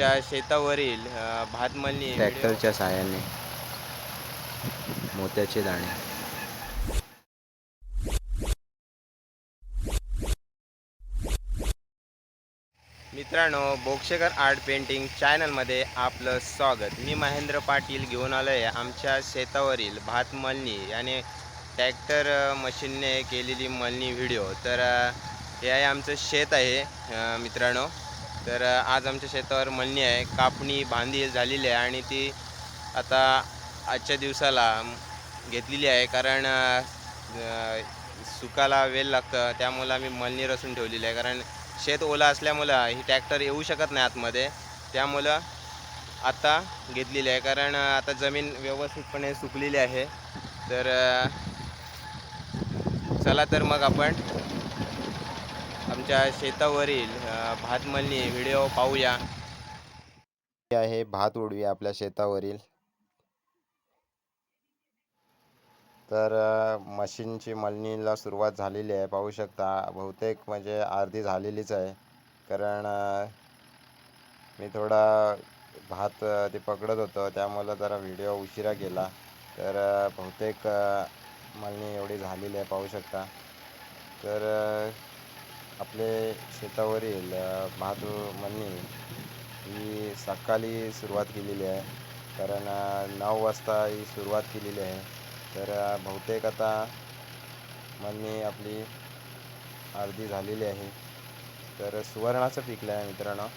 आमच्या शेतावरील अ, भात मळणी ट्रॅक्टरच्या साहाय्याने मोत्याचे दाणे. मित्रांनो बोक्षेकर आर्ट पेंटिंग चॅनलमध्ये आपलं स्वागत. मी महेंद्र पाटील घेऊन आलो आहे आमच्या शेतावरील भात मळणी आणि ट्रॅक्टर मशीनने केलेली मळणी व्हिडिओ. तर हे आहे आमचं शेत आहे मित्रांनो. तर आज आमच्या शेतावर मळणी आहे. कापणी बांधी झालेली आहे आणि ती आता आजच्या दिवसाला घेतलेली आहे कारण सुकाला वेळ लागतं. त्यामुळं आम्ही मळणी रचून ठेवलेली आहे. कारण शेत ओलं असल्यामुळं ही ट्रॅक्टर येऊ शकत नाही आतमध्ये. त्यामुळं आत्ता घेतलेली आहे. कारण आता जमीन व्यवस्थितपणे सुकलेली आहे. तर चला तर मग आपण आमच्या शेतावरील भात मळणी व्हिडिओ पाहूया. आहे भात उडवी आपल्या शेतावरील. तर मशीनची मळणीला सुरुवात झालेली आहे पाहू शकता. बहुतेक म्हणजे अर्धी झालेलीच आहे. कारण मी थोडा भात ते पकडत होतो. त्यामुळं जरा व्हिडिओ उशिरा गेला. तर बहुतेक मळणी एवढी झालेली आहे पाहू शकता. तर आपले शेतावरील भात मळणी ही सकाळी सुरुवात केलेली आहे. कारण नऊ वाजता ही सुरुवात केलेली आहे. तर बहुतेक आता मळणी आपली अर्धी झालेली आहे. तर सुवर्णाचं पिकलं आहे मित्रांनो.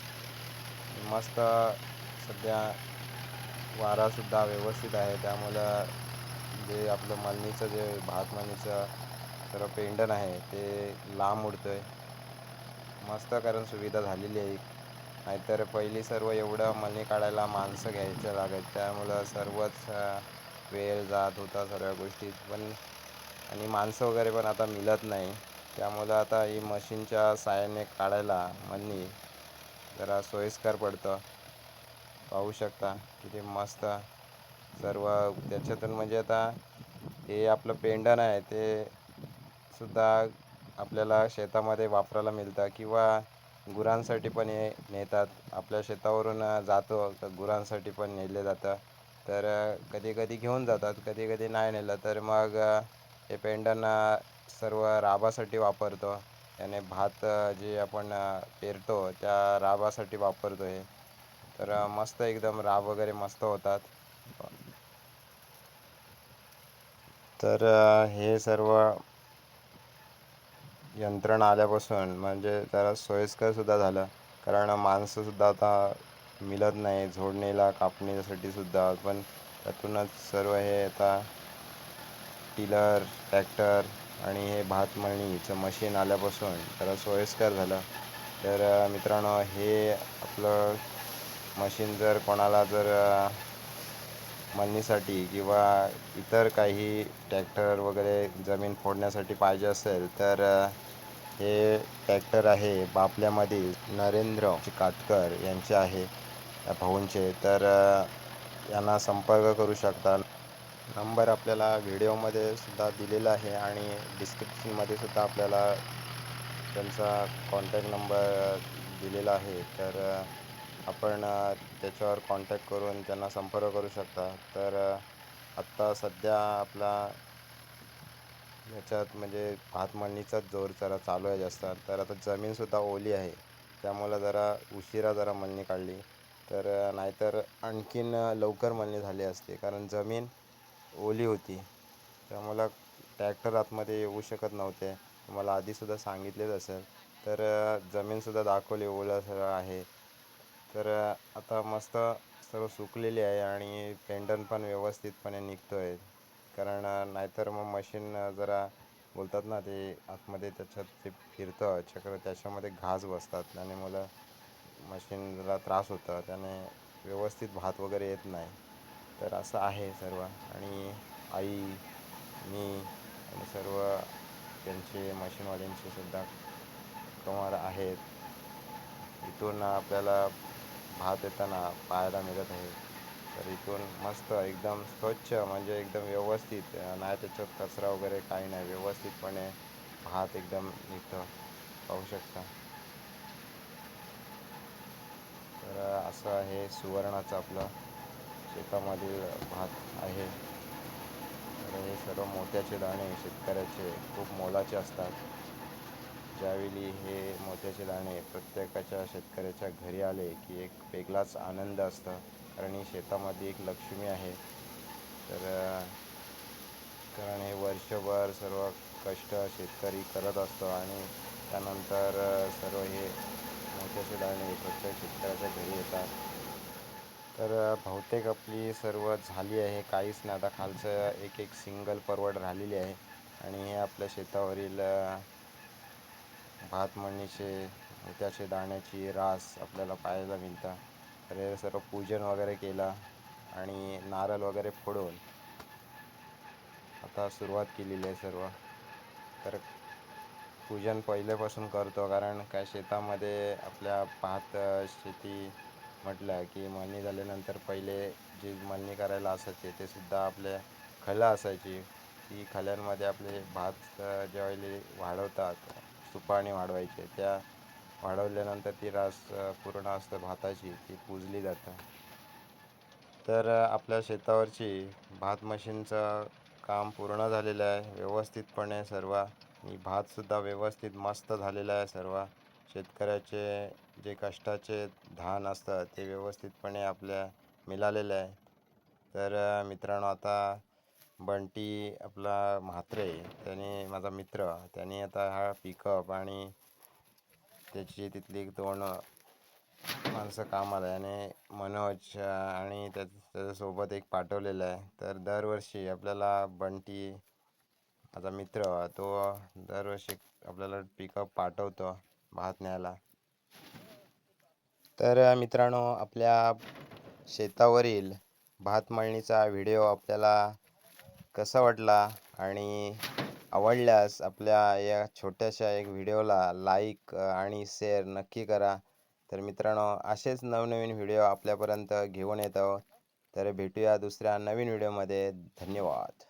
मस्त सध्या वारासुद्धा व्यवस्थित आहे. त्यामुळं जे आपलं मळणीचं जे भात मळणीचं सर्व पेंडण आहे ते लांब उडतं आहे मस्त कारण सुविधा झालेली आहे. नाहीतर पहिली सर्व एवढं मनी काढायला माणसं घ्यायचं लागायचं त्यामुळं सर्वच वेळ जात होता सर्व गोष्टीत पण आणि माणसं वगैरे पण आता मिळत नाही. त्यामुळं आता ही मशीनच्या साहाय्याने काढायला मनी जरा सोयीस्कर पडतं. पाहू शकता किती मस्त सर्व. त्याच्यातून म्हणजे आता हे आपलं पेंडण आहे ते सुद्धा आपल्याला शेतामध्ये वापरायला मिळतं किंवा गुरांसाठी पण हे नेतात. आपल्या शेतावरून जातो तर गुरांसाठी पण नेले जातं. तर कधी कधी घेऊन जातात कधी कधी नाही नेलं तर मग हे पेंडण सर्व राबासाठी वापरतो. त्याने भात जे आपण पेरतो त्या राबासाठी वापरतो हे. तर मस्त एकदम राब वगैरे मस्त होतात. तर हे सर्व यंत्रणा आल्यापासून म्हणजे जरा सोयीस्करसुद्धा झालं. कारण माणसंसुद्धा आता मिळत नाही झोडणीला कापणीसाठी सुद्धा. पण त्यातूनच सर्व हे आता टिलर ट्रॅक्टर आणि हे भात मळणीचं मशीन आल्यापासून जरा सोयीस्कर झालं. तर मित्रांनो हे आपलं मशीन जर कोणाला जर मळणीसाठी किंवा इतर काही ट्रॅक्टर वगैरे जमीन फोडण्यासाठी पाहिजे असेल तर हे ट्रॅक्टर आहे बापल्यामधील नरेंद्र काटकर यांचे आहे या भाऊंचे. तर यांना संपर्क करू शकता. नंबर आपल्याला व्हिडिओमध्ये सुद्धा दिलेला आहे आणि डिस्क्रिप्शनमध्ये सुद्धा आपल्याला त्यांचा कॉन्टॅक्ट नंबर दिलेला आहे. तर आपण त्याच्यावर कॉन्टॅक्ट करून त्यांना संपर्क करू शकता. तर आत्ता सध्या आपला ह्याच्यात म्हणजे भातमळणीचाच जोर जरा चालू आहे जास्त. तर आता जमीनसुद्धा ओली आहे. त्यामुळं जरा उशिरा जरा मळणी काढली. तर नाहीतर आणखीन लवकर मळणी झाली असते. कारण जमीन ओली होती. त्यामुळं ट्रॅक्टर आतमध्ये येऊ शकत नव्हते. तुम्हाला आधीसुद्धा सांगितलेच असेल. तर जमीनसुद्धा दाखवली ओलं सगळं आहे. तर आता मस्त सर्व सुकलेली आहे आणि पेंडन पण व्यवस्थितपणे निघतो आहे कारण नाहीतर मग मशीन जरा बोलतात ना ते आतमध्ये त्याच्यात ते फिरतं चक्र त्याच्यामध्ये घास बसतात. आणि मला मशीनला त्रास होता. त्याने व्यवस्थित भात वगैरे येत नाही. तर असं आहे सर्व. आणि आई मी आणि सर्व त्यांचे मशीनवाल्यांचे सुद्धा कमार आहेत. इथून आपल्याला भात येताना पाहायला मिळत आहे. तर इथून मस्त एकदम स्वच्छ म्हणजे एकदम व्यवस्थित नाही त्याच्यात कचरा वगैरे काही नाही. व्यवस्थितपणे भात एकदम इथं पाहू शकता. तर असं हे सुवर्णाचं आपलं शेतामधील भात आहे. तर हे सर्व मोत्याचे दाणे शेतकऱ्याचे खूप मोलाचे असतात. ज्यावेळी हे मोत्याचे दाणे प्रत्येकाच्या शेतकऱ्याच्या घरी आले की एक वेगळाच आनंद असतो. कारण ही शेतामध्ये एक लक्ष्मी आहे. तर कारण हे वर्षभर सर्व कष्ट शेतकरी करत असतो आणि त्यानंतर सर्व हे मोत्याचे दाणे प्रत्येक शेतकऱ्याच्या घरी येतात. तर बहुतेक आपली सर्व झाली आहे. काहीच नाही. आता खालचं एक एक सिंगल परवड राहिलेली आहे. आणि हे आपल्या शेतावरील भात मळणीचे त्याचे दाण्याची रास आपल्याला पाहायला मिळतं. तर हे सर्व पूजन वगैरे केलं आणि नारळ वगैरे फोडून आता सुरुवात केलेली आहे सर्व. तर पूजन पहिल्यापासून करतो कारण काय शेतामध्ये आपल्या भात शेती म्हटलं की मळणी झाल्यानंतर पहिले जी मळणी करायला असायचे ते सुद्धा आपल्या खलं असायची. ती खल्यांमध्ये आपले भात अ, ज्यावेळी वाढवतात तुपाने वाढवायचे. त्या वाढवल्यानंतर ती रास पूर्ण असतं भाताची ती पुजली जातं. तर आपल्या शेतावरची भात मशीनचं काम पूर्ण झालेलं आहे. व्यवस्थितपणे सर्व आणि भातसुद्धा व्यवस्थित मस्त झालेला आहे सर्व. शेतकऱ्याचे जे कष्टाचे धान असतं ते व्यवस्थितपणे आपल्या मिळालेलं आहे. तर मित्रांनो आता बंटी आपला म्हात्रे त्याने माझा मित्र त्याने आता हा पिकअप आणि त्याची तिथली दोन माणसं कामाला आहे आणि मनोज आणि त्या त्याच्यासोबत एक पाठवलेलं आहे. तर दरवर्षी आपल्याला बंटी माझा मित्र तो दरवर्षी आपल्याला पिकअप पाठवतो भात न्यायला तर मित्रांनो आपल्या शेतावरील भात मळणीचा व्हिडिओ आपल्याला कसा वाटला आणि आवडल्यास आपल्या या छोट्याशा एक व्हिडिओला लाईक आणि शेअर नक्की करा. तर मित्रांनो असेच नवनवीन व्हिडिओ आपल्यापर्यंत घेऊन येतो. तर भेटूया दुसऱ्या नवीन व्हिडिओमध्ये. धन्यवाद.